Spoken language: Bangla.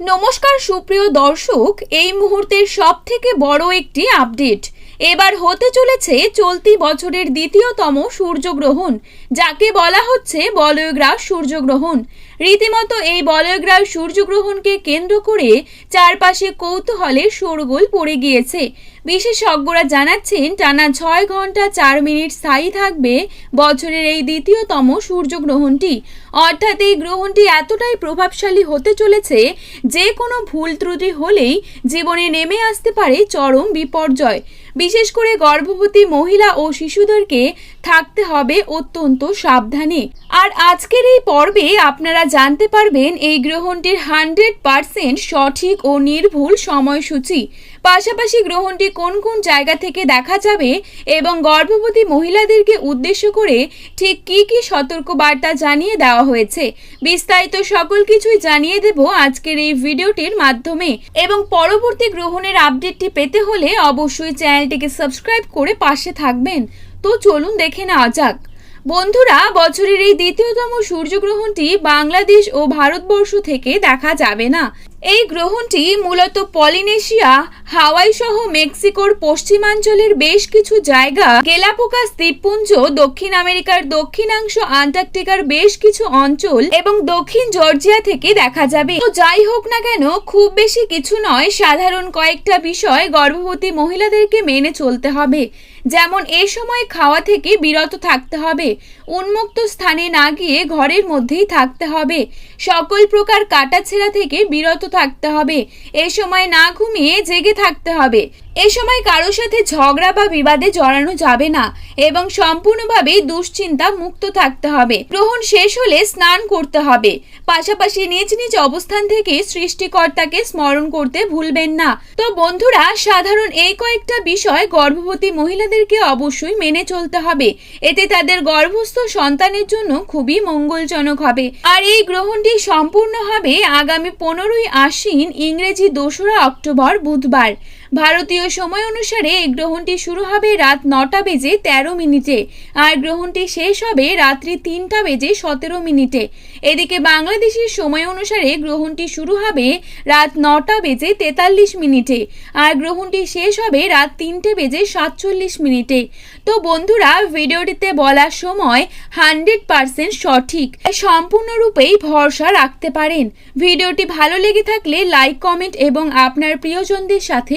নমস্কার সুপ্রিয় দর্শক এই মুহূর্তের সব থেকে বড় একটি আপডেট এবার হতে চলেছে চলতি বছরের দ্বিতীয়তম সূর্যগ্রহণ, যাকে বলা হচ্ছে বলয়গ্রাস সূর্যগ্রহণ। রীতিমতো এই বলয়গ্রাস সূর্যগ্রহণকে কেন্দ্র করে চারপাশে কৌতূহলের শোরগোল পড়ে গিয়েছে। বিশেষজ্ঞরা জানাচ্ছেন, টানা ছয় ঘণ্টা চার মিনিট স্থায়ী থাকবে বছরের এই দ্বিতীয়তম সূর্যগ্রহণটি। অর্থাৎ এই গ্রহণটি এতটাই প্রভাবশালী হতে চলেছে, যে কোনো ভুল ত্রুটি হলেই জীবনে নেমে আসতে পারে চরম বিপর্যয়। বিশেষ করে গর্ভবতী মহিলা ও শিশুদেরকে থাকতে হবে অত্যন্ত সাবধানে। আর আজকের এই পর্বে আপনারা জানতে পারবেন এই গ্রহণটির হান্ড্রেড পারসেন্ট সঠিক ও নির্ভুল সময়সূচি। পাশাপাশি গ্রহণটি কোন কোন জায়গা থেকে দেখা যাবে এবং গর্ভবতী মহিলাদেরকে উদ্দেশ্য করে ঠিক কী কী সতর্কবার্তা জানিয়ে দেওয়া হয়েছে, বিস্তারিত সকল কিছুই জানিয়ে দেব আজকের এই ভিডিওটির মাধ্যমে। এবং পরবর্তী গ্রহণের আপডেটটি পেতে হলে অবশ্যই চ্যানেলটিকে সাবস্ক্রাইব করে পাশে থাকবেন। তো চলুন দেখে নেওয়া যাক। বন্ধুরা, বছরের এই দ্বিতীয়তম সূর্যগ্রহণটি বাংলাদেশ ও ভারতবর্ষ থেকে দেখা যাবে না। এই গ্রহণটি মূলত পলিনেশিয়া হাওয়াই সহ মেক্সিকোর পশ্চিমাঞ্চলের বেশ কিছু জায়গা গেলাপোকাস দ্বীপপুঞ্জ, দক্ষিণ আমেরিকার দক্ষিণাংশ আন্টার্কটিকার বেশ কিছু অঞ্চল এবং দক্ষিণ জর্জিয়া থেকে দেখা যাবে। তো যাই হোক না কেন, খুব বেশি কিছু নয়, সাধারণ কয়েকটা বিষয় গর্ভবতী মহিলাদেরকে মেনে চলতে হবে। যেমন এ সময় খাওয়া থেকে বিরত থাকতে হবে, উন্মুক্ত স্থানে না গিয়ে ঘরের মধ্যেই থাকতে হবে, সকল প্রকার কাটাছেঁড়া থেকে বিরত থাকতে হবে, এ সময় না ঘুমিয়ে জেগে থাকতে হবে। এ সময় কারোর সাথে ঝগড়া বা বিবাদে জড়ানো যাবে না এবং সম্পূর্ণভাবে দুশ্চিন্তা মুক্ত থাকতে হবে। গ্রহণ শেষ হলে স্নান করতে হবে। পাশাপাশি নিজ নিজ অবস্থান থেকে সৃষ্টিকর্তাকে স্মরণ করতে ভুলবেন না। তো বন্ধুরা, সাধারণ এই কয়েকটা বিষয় গর্ভবতী মহিলাদেরকে অবশ্যই মেনে চলতে হবে। এতে তাদের গর্ভস্থ সন্তানের জন্য খুবই মঙ্গলজনক হবে। আর এই গ্রহণটি সম্পূর্ণ হবে আগামী পনেরোই আশ্বিন ইংরেজি দোসরা অক্টোবর বুধবার। ভারতীয় সময় অনুসারে এই গ্রহণটি শুরু হবে রাত নটা বেজে তেরো মিনিটে আর গ্রহণটি শেষ হবে রাত্রি তিনটা বেজে সতেরো মিনিটে। এদিকে বাংলাদেশের সময় অনুসারে গ্রহণটি শুরু হবে রাত নটা বেজে তেতাল্লিশ মিনিটে আর গ্রহণটি শেষ হবে রাত তিনটে বেজে সাতচল্লিশ মিনিটে। তো বন্ধুরা, ভিডিওটিতে বলার সময় হান্ড্রেড পারসেন্ট সঠিক। সম্পূর্ণরূপেই ভরসা রাখতে পারেন। ভিডিওটি ভালো লেগে থাকলে লাইক, কমেন্ট এবং আপনার প্রিয়জনদের সাথে